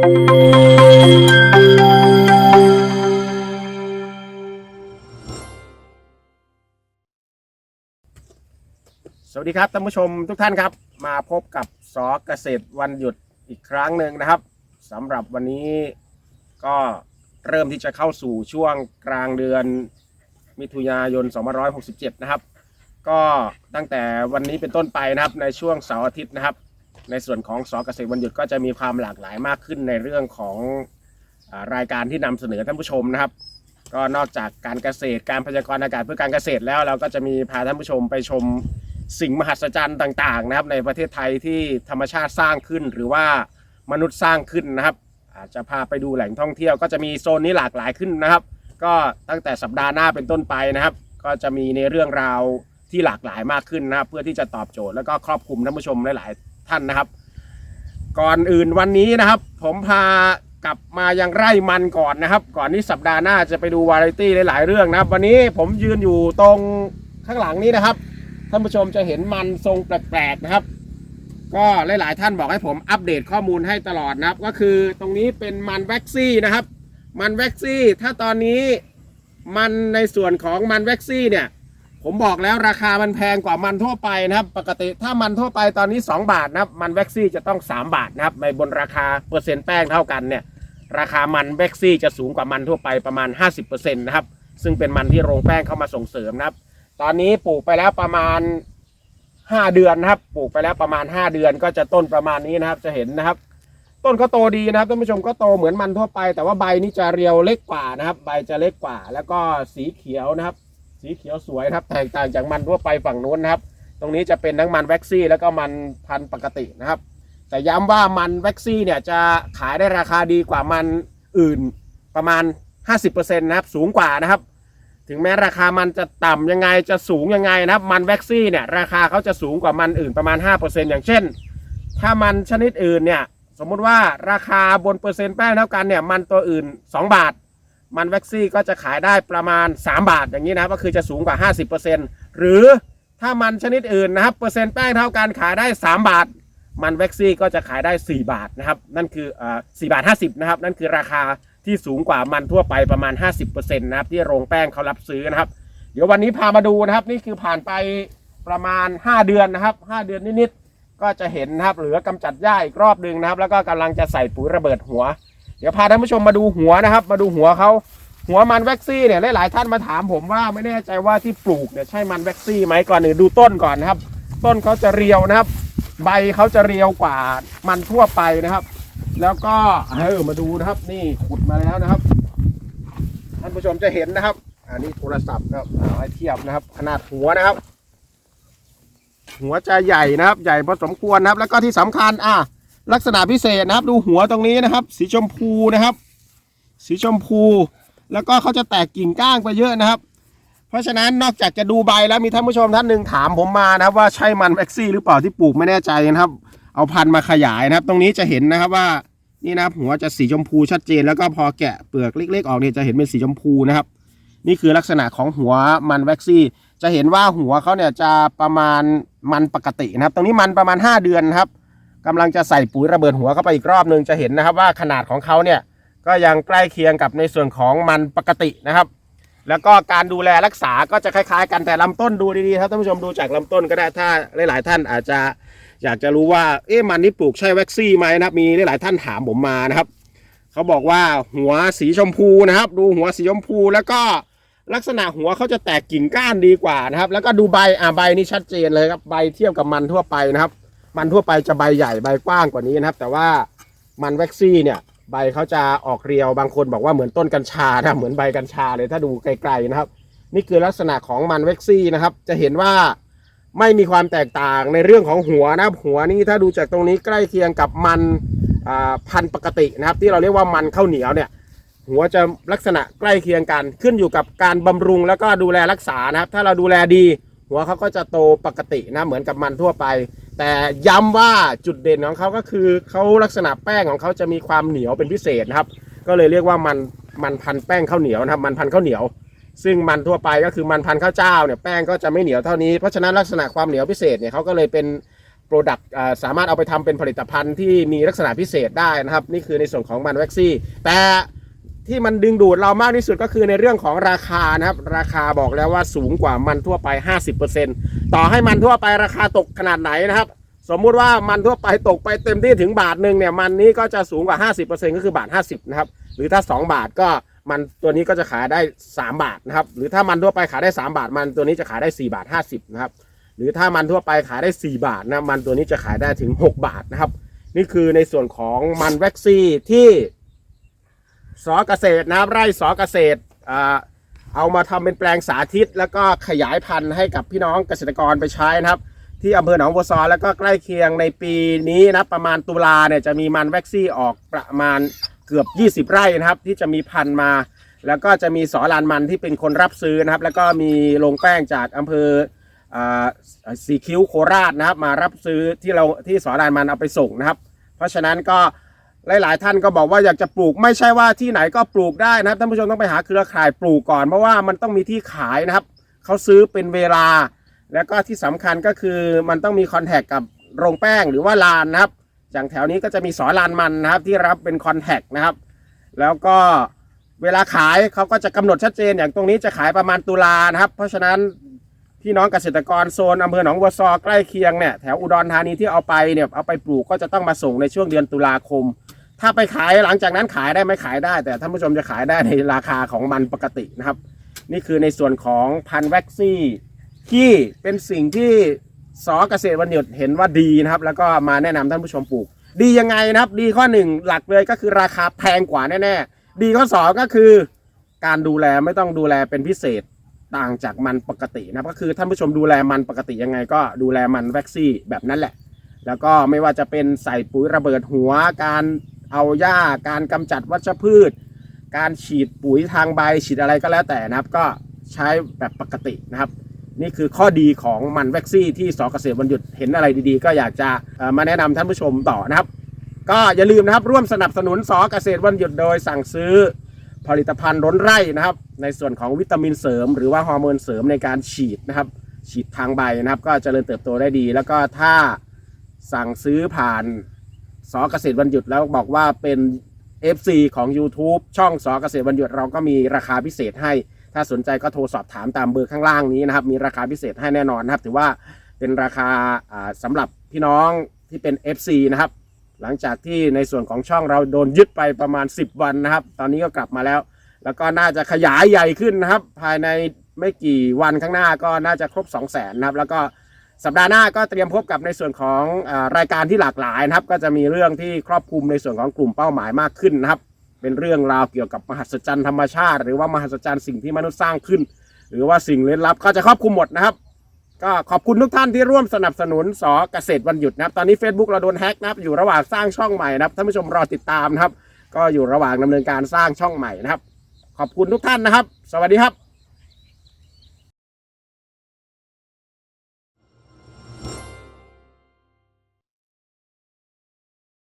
สวัสดีครับท่านผู้ชมทุกท่านครับ มาพบกับสอเกษตรวันหยุดอีกครั้งหนึ่งนะครับสำหรับวันนี้ก็เริ่มที่จะเข้าสู่ช่วงกลางเดือนมิถุนายน 2567 นะครับ ก็ตั้งแต่วันนี้เป็นต้นไปนะครับในช่วงเสาร์อาทิตย์นะครับ ในส่วนของสอเกษตรวันหยุดก็จะมีความหลากหลายมากขึ้นในเรื่องของอรายการที่นำเสนอท่านผู้ชมนะครับ ก็นอกจากการเกษตรการพยากรณ์อากาศเพื่อการเกษตรแล้วเราก็จะมีพาท่านผู้ชมไปชมสิ่งมหัศจรรย์ต่างๆ นะครับ ในประเทศไทยที่ธรรมชาติสร้างขึ้นหรือว่ามนุษย์สร้างขึ้นนะครับ อาจจะพาไปดูแหล่งท่องเที่ยวก็จะมีโซนนี้หลากหลายขึ้นนะครับ ก็ตั้งแต่สัปดาห์หน้าเป็นต้นไปนะครับ ก็จะมีในเรื่องราวที่หลากหลายมากขึ้นนะครับ เพื่อที่จะตอบโจทย์แล้วก็ครอบคลุมท่านผู้ชมหลายๆ ท่านนะครับ ก่อนอื่นวันนี้นะครับ ผมพากลับมายังไร่มันก่อนนะครับ ก่อนที่สัปดาห์หน้าจะไปดูวาไรตี้หลายๆเรื่องนะครับ วันนี้ผมยืนอยู่ตรงข้างหลังนี้นะครับท่านผู้ชมจะเห็นมันทรงแปลกๆนะครับ ก็หลายๆ ท่านบอกให้ผมอัปเดตข้อมูลให้ตลอดนะครับ ก็คือตรงนี้เป็นมันแว็กซี่นะครับ มันแว็กซี่ถ้าตอนนี้มันในส่วนของมันแว็กซี่เนี่ย ผมบอกแล้วราคามันแพงกว่ามันทั่วไปนะครับ ปกติถ้ามันทั่วไปตอนนี้ 2 บาทนะครับ มันแว็กซี่จะต้อง 3 บาทนะครับในบนราคาเปอร์เซ็นต์แป้งเท่ากันเนี่ยราคามันแว็กซี่จะสูงกว่ามันทั่วไปประมาณ 50%นะครับซึ่งเป็นมันที่โรงแป้งเข้ามาส่งเสริมนะครับ ตอนนี้ปลูกไปแล้วประมาณ 5 เดือนนะครับ ปลูกไปแล้วประมาณ 5 เดือนก็จะต้นประมาณนี้นะครับจะเห็นนะครับ ต้นก็โตดีนะครับท่านผู้ชมก็โตเหมือนมันทั่วไป แต่ว่าใบนี่จะเรียวเล็กกว่านะครับ ใบจะเล็กกว่า แล้วก็สีเขียวนะครับ สีเขียวสวยนะครับแตกต่างจากมันทั่วไปฝั่งนู้นนะครับ ตรงนี้จะเป็นทั้งมันแว็กซี่ แล้วก็มันพันธุ์ปกตินะครับ แต่ย้ำว่ามันแว็กซี่เนี่ยจะขายได้ราคาดีกว่ามันอื่นประมาณ 50%นะครับสูงกว่านะครับ ถึงแม้ราคามันจะต่ำยังไงจะสูงยังไงนะครับ มันแว็กซี่เนี่ยราคาเขาจะสูงกว่ามันอื่นประมาณ 5%อย่างเช่น ถ้ามันชนิดอื่นเนี่ยสมมุติว่าราคาบนเปอร์เซ็นต์แป้งเท่ากันเนี่ยมันตัวอื่น 2 บาท มันแว็กซี่ก็จะขายได้ประมาณ 3 บาทอย่างนี้นะก็คือจะสูงกว่า 50%หรือถ้ามันชนิดอื่นนะครับเปอร์เซ็นต์แป้งเท่ากันขายได้ 3 บาท มันแว็กซี่ก็จะขายได้ 4 บาทนะครับนั่นคือเอ่อ4บาท 50นะครับนั่นคือราคาที่สูงกว่ามันทั่วไปประมาณ 50%นะครับที่โรงแป้งเขารับซื้อนะครับ เดี๋ยววันนี้พามาดูนะครับ นี่คือผ่านไปประมาณ 5 เดือนนะครับ 5 เดือนนิดๆก็จะเห็นนะครับเหลือกำจัดหญ้าอีกรอบหนึ่งนะครับ แล้วก็กำลังจะใส่ปุ๋ยระเบิดหัว เดี๋ยวพาท่านผู้ชมมาดูหัวนะครับ มาดูหัวเขาหัวมันแว็กซี่เนี่ยหลายๆท่านมาถามผมว่าไม่แน่ใจว่าที่ปลูกเนี่ยใช่มันแว็กซี่ไหมก่อนอื่นดูต้นก่อนนะครับ ต้นเขาจะเรียวนะครับ ใบเขาจะเรียวกว่ามันทั่วไปนะครับ แล้วก็เออมาดูนะครับ นี่ขุดมาแล้วนะครับท่านผู้ชมจะเห็นนะครับอันนี้โทรศัพท์ครับเอาให้เทียบนะครับ ขนาดหัวนะครับ หัวจะใหญ่นะครับ ใหญ่พอสมควรนะครับ แล้วก็ที่สำคัญอะ ลักษณะพิเศษนะครับ ดูหัวตรงนี้นะครับ สีชมพูนะครับ สีชมพู แล้วก็เขาจะแตกกิ่งก้างไปเยอะนะครับ เพราะฉะนั้นนอกจากจะดูใบแล้วมีท่านผู้ชมท่านหนึ่งถามผมมานะครับ ว่าใช่มันแม็กซี่หรือเปล่าที่ปลูกไม่แน่ใจนะครับ เอาพันธุ์มาขยายนะครับ ตรงนี้จะเห็นนะครับว่านี่นะครับหัวจะสีชมพูชัดเจน แล้วก็พอแกะเปลือกเล็ก ๆ ออกเนี่ยจะเห็นเป็นสีชมพูนะครับ นี่คือลักษณะของหัวมันแว็กซี่ จะเห็นว่าหัวเขาเนี่ยจะประมาณมันปกตินะครับ ตรงนี้มันประมาณ 5 เดือนนครับ กำลังจะใส่ปุ๋ยระเบิดหัวเข้าไปอีกรอบหนึ่งจะเห็นนะครับว่าขนาดของเขาเนี่ยก็ยังใกล้เคียงกับในส่วนของมันปกตินะครับ แล้วก็การดูแลรักษาก็จะคล้ายๆ กันแต่ลำต้นดูดีๆครับท่านผู้ชมดูจากลำต้นก็ได้ถ้าหลายๆท่านอาจจะอยากจะรู้ว่าเอ๊ะมันนี่ปลูกใช่แว็กซี่ไหมนะครับมีหลายๆท่านถามผมมานะครับเขาบอกว่าหัวสีชมพูนะครับ ดูหัวสีชมพูแล้วก็ลักษณะหัวเขาจะแตกกิ่งก้านดีกว่านะครับ แล้วก็ดูใบอ่าใบนี่ชัดเจนเลยครับใบเทียบกับมันทั่วไปนะครับ มันทั่วไปจะใบใหญ่ใบกว้างกว่านี้นะครับ แต่ว่ามันแว็กซี่เนี่ยใบเขาจะออกเรียวบางคนบอกว่าเหมือนต้นกัญชานะเหมือนใบกัญชาเลยถ้าดูไกลๆนะครับ นี่คือลักษณะของมันแว็กซี่นะครับ จะเห็นว่าไม่มีความแตกต่างในเรื่องของหัวนะครับ หัวนี่ถ้าดูจากตรงนี้ใกล้เคียงกับมันพันธุ์ปกตินะครับ ที่เราเรียกว่ามันข้าวเหนียวเนี่ย หัวจะลักษณะใกล้เคียงกันขึ้นอยู่กับการบำรุงแล้วก็ดูแลรักษานะครับ ถ้าเราดูแลดี หัวเขาก็จะโตปกตินะเหมือนกับมันทั่วไป แต่ย้ำว่าจุดเด่นของเขาก็คือเขาลักษณะแป้งของเขาจะมีความเหนียวเป็นพิเศษนะครับ ก็เลยเรียกว่ามันมันพันแป้งข้าวเหนียวนะครับมันพันข้าวเหนียว ซึ่งมันทั่วไปก็คือมันพันข้าวเจ้าเนี่ยแป้งก็จะไม่เหนียวเท่านี้เพราะฉะนั้นลักษณะความเหนียวพิเศษเนี่ยเขาก็เลยเป็นโปรดักต์สามารถเอาไปทำเป็นผลิตภัณฑ์ที่มีลักษณะพิเศษได้นะครับ นี่คือในส่วนของมันแว็กซี่แต่ ที่มันดึงดูดเรามากที่สุดก็คือในเรื่องของราคานะครับ ราคาบอกแล้วว่าสูงกว่ามันทั่วไป 50%ต่อให้มันทั่วไปราคาตกขนาดไหนนะครับ สมมุติว่ามันทั่วไปตกไปเต็มที่ถึงบาทหนึ่งเนี่ยมันนี้ก็จะสูงกว่า 50%ก็คือบาท 50นะครับหรือถ้า 2 บาทก็มันตัวนี้ก็จะขายได้ 3 บาทนะครับ หรือถ้ามันทั่วไปขายได้ 3 บาท มันตัวนี้จะขายได้ 4 บาท 50นะครับหรือถ้ามันทั่วไปขายได้ 4 บาทนะมันตัวนี้จะขายได้ถึง 6 บาทนะครับ นี่คือในส่วนของมันแว็กซี่ที่ สอเกษตรนะครับไร่สอเกษตรเอามาทำเป็นแปลงสาธิต แล้วก็ขยายพันธุ์ให้กับพี่น้องเกษตรกรไปใช้นะครับ ที่อำเภอหนองบัวซอแล้วก็ใกล้เคียงในปีนี้นะประมาณตุลาเนี่ยจะมีมันแว็กซี่ออกประมาณเกือบ 20 ไร่นะครับ ที่จะมีพันธุ์มา แล้วก็จะมีสอลานมันที่เป็นคนรับซื้อนะครับ แล้วก็มีโรงแป้งจากอำเภออสีคิ้วโคราชนะครับ มารับซื้อที่เราที่สอลานมันเอาไปส่งนะครับ เพราะฉะนั้นก็ หลาย ๆ ท่านก็บอกว่าอยากจะปลูกไม่ใช่ว่าที่ไหนก็ปลูกได้นะครับท่านผู้ชมต้องไปหาเครือข่ายปลูกก่อน เพราะว่ามันต้องมีที่ขายนะครับเขาซื้อเป็นเวลา แล้วก็ที่สำคัญก็คือมันต้องมีคอนแทคกับโรงแป้งหรือว่าลานนะครับอย่างแถวนี้ก็จะมีสอลานมันนะครับที่รับเป็นคอนแทคนะครับ แล้วก็เวลาขายเขาก็จะกำหนดชัดเจนอย่างตรงนี้จะขายประมาณตุลานะครับ เพราะฉะนั้นพี่น้องเกษตรกรโซนอำเภอหนองบัวซอใกล้เคียงเนี่ยแถวอุดรธานีที่เอาไปเนี่ยเอาไปปลูกก็จะต้องมาส่งในช่วงเดือนตุลาคม ถ้าไปขายหลังจากนั้นขายได้ไหมขายได้ แต่ท่านผู้ชมจะขายได้ในราคาของมันปกตินะครับ นี่คือในส่วนของพันแว็กซี่ที่เป็นสิ่งที่สอเกษตรวันหยุดเห็นว่าดีนะครับ แล้วก็มาแนะนำท่านผู้ชมปลูก ดียังไงนะครับ ดีข้อหนึ่งหลักเลยก็คือราคาแพงกว่าแน่ๆ ดีข้อสองก็คือการดูแลไม่ต้องดูแลเป็นพิเศษต่างจากมันปกตินะก็คือท่านผู้ชมดูแลมันปกติยังไง ก็ดูแลมันแว็กซี่แบบนั้นแหละ แล้วก็ไม่ว่าจะเป็นใส่ปุ๋ยระเบิดหัวการ เอาหญ้าการกำจัดวัชพืช การฉีดปุ๋ยทางใบฉีดอะไรก็แล้วแต่นะครับ ก็ใช้แบบปกตินะครับ นี่คือข้อดีของมันแว็กซี่ที่สเกษตรวันหยุดเห็นอะไรดีๆ ก็อยากจะมาแนะนำท่านผู้ชมต่อนะครับ ก็อย่าลืมนะครับร่วมสนับสนุนสเกษตรวันหยุดโดยสั่งซื้อผลิตภัณฑ์ล้นไร่นะครับ ในส่วนของวิตามินเสริม หรือว่าฮอร์โมนเสริมในการฉีดนะครับ ฉีดทางใบนะครับ ก็เจริญเติบโตได้ดี แล้วก็ถ้าสั่งซื้อผ่าน สอเกษตรวันหยุดแล้วบอกว่าเป็น FC ของ YouTube ช่องสอเกษตรวันหยุดเราก็มีราคาพิเศษให้ ถ้าสนใจก็โทรสอบถามตามเบอร์ข้างล่างนี้นะครับ มีราคาพิเศษให้แน่นอนนะครับ ถือว่าเป็นราคาอ่าสำหรับพี่น้องที่เป็น FC นะครับ หลังจากที่ในส่วนของช่องเราโดนยึดไปประมาณ 10 วันนะครับ ตอนนี้ก็กลับมาแล้ว แล้วก็น่าจะขยายใหญ่ขึ้นนะครับ ภายในไม่กี่วันข้างหน้าก็น่าจะครบ 2 0 0 0 0นนะครับ แล้วก็ สัปดาห์หน้าก็เตรียมพบกับในส่วนของอรายการที่หลากหลายนะครับ ก็จะมีเรื่องที่ครอบคลุมในส่วนของกลุ่มเป้าหมายมากขึ้นนะครับ เป็นเรื่องราวเกี่ยวกับมหัศจรรย์ธรรมชาติ หรือว่ามหัศจรรย์สิ่งที่มนุษย์สร้างขึ้น หรือว่าสิ่งลึกลับก็จะครอบคลุมหมดนะครับ ก็ขอบคุณทุกท่านที่ร่วมสนับสนุนสอเกษตรวันหยุดนะครับ ตอนนี้ Facebook เราโดนแฮ็กนะครับอยู่ระหว่างสร้างช่องใหม่นะครับท่านผู้ชมรอติดตามนะครับ ก็อยู่ระหว่างดำเนินการสร้างช่องใหม่นะครับ ขอบคุณทุกท่านนะครับ สวัสดีครับ